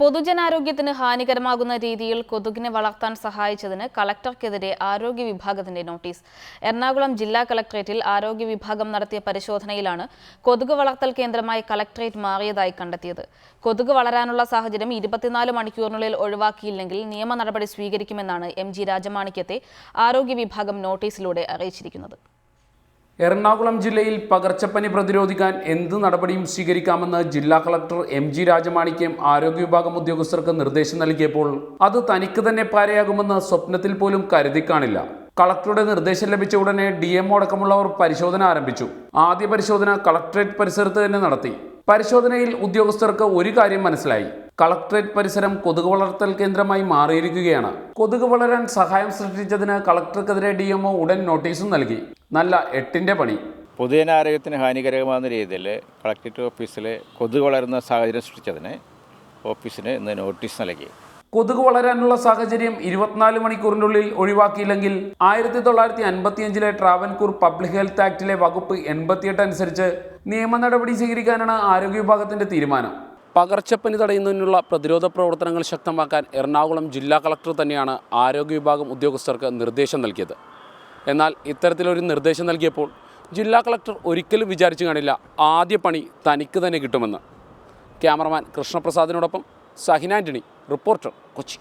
പൊതുജനാരോഗ്യത്തിന് ഹാനികരമാകുന്ന രീതിയിൽ കൊതുകിനെ വളർത്താൻ സഹായിച്ചതിന് കളക്ടർക്കെതിരെ ആരോഗ്യ വിഭാഗത്തിന്റെ നോട്ടീസ്. എറണാകുളം ജില്ലാ കളക്ടറേറ്റിൽ ആരോഗ്യ വിഭാഗം നടത്തിയ പരിശോധനയിലാണ് കൊതുക് വളർത്തൽ കേന്ദ്രമായി കളക്ടറേറ്റ് മാറിയതായി കണ്ടെത്തിയത്. കൊതുക് വളരാനുള്ള സാഹചര്യം ഇരുപത്തിനാല് മണിക്കൂറിനുള്ളിൽ ഒഴിവാക്കിയില്ലെങ്കിൽ നിയമ നടപടി സ്വീകരിക്കുമെന്നാണ് എം ജി രാജമാണിക്യത്തെ ആരോഗ്യ വിഭാഗം നോട്ടീസിലൂടെ അറിയിച്ചിരിക്കുന്നത്. എറണാകുളം ജില്ലയിൽ പകർച്ചപ്പനി പ്രതിരോധിക്കാൻ എന്ത് നടപടിയും സ്വീകരിക്കാമെന്ന് ജില്ലാ കളക്ടർ എം ജി രാജമാണിക്യം ആരോഗ്യ വിഭാഗം ഉദ്യോഗസ്ഥർക്ക് നിർദ്ദേശം നൽകിയപ്പോൾ അത് തനിക്ക് തന്നെ പാരയാകുമെന്ന് സ്വപ്നത്തിൽ പോലും കരുതി കാണില്ല. കളക്ടറുടെ നിർദ്ദേശം ലഭിച്ച ഉടനെ ഡി എം അടക്കമുള്ളവർ പരിശോധന ആരംഭിച്ചു. ആദ്യ പരിശോധന കളക്ടറേറ്റ് പരിസരത്ത് തന്നെ നടത്തി. പരിശോധനയിൽ ഉദ്യോഗസ്ഥർക്ക് ഒരു കാര്യം മനസ്സിലായി. കളക്ടറേറ്റ് പരിസരം കൊതുക് വളർത്തൽ കേന്ദ്രമായി മാറിയിരിക്കുകയാണ്. കൊതുക് വളരാൻ സഹായം സൃഷ്ടിച്ചതിന് കളക്ടർക്കെതിരെ ഡി എംഒ ഉടൻ നോട്ടീസും നൽകി. നല്ല എട്ടിന്റെ പണി. പൊതുജനാരോഗ്യത്തിന് ഹാനികരമാകുന്ന രീതിയിൽ കളക്ടറേറ്റ് ഓഫീസിൽ കൊതുക് വളരുന്ന സാഹചര്യം സൃഷ്ടിച്ചതിന് ഓഫീസിന് ഇന്ന് നോട്ടീസ് നൽകി. കൊതുക് വളരാനുള്ള സാഹചര്യം ഇരുപത്തിനാല് മണിക്കൂറിനുള്ളിൽ ഒഴിവാക്കിയില്ലെങ്കിൽ ആയിരത്തി തൊള്ളായിരത്തി അൻപത്തിയഞ്ചിലെ ട്രാവൻകൂർ പബ്ലിക് ഹെൽത്ത് ആക്ടിലെ വകുപ്പ് എൺപത്തിയെട്ട് അനുസരിച്ച് നിയമ നടപടി സ്വീകരിക്കാനാണ് ആരോഗ്യ വിഭാഗത്തിന്റെ തീരുമാനം. പകർച്ചപ്പനി തടയുന്നതിനുള്ള പ്രതിരോധ പ്രവർത്തനങ്ങൾ ശക്തമാക്കാൻ എറണാകുളം ജില്ലാ കളക്ടർ തന്നെയാണ് ആരോഗ്യ വിഭാഗം ഉദ്യോഗസ്ഥർക്ക് നിർദ്ദേശം നൽകിയത്. എന്നാൽ ഇത്തരത്തിലൊരു നിർദ്ദേശം നൽകിയപ്പോൾ ജില്ലാ കളക്ടർ ഒരിക്കലും വിചാരിച്ചു കാണില്ല ആദ്യ പണി തനിക്ക് തന്നെ കിട്ടുമെന്ന്. Cameraman കൃഷ്ണപ്രസാദിനോടൊപ്പം സഹിനാന്റണി reporter Kochi.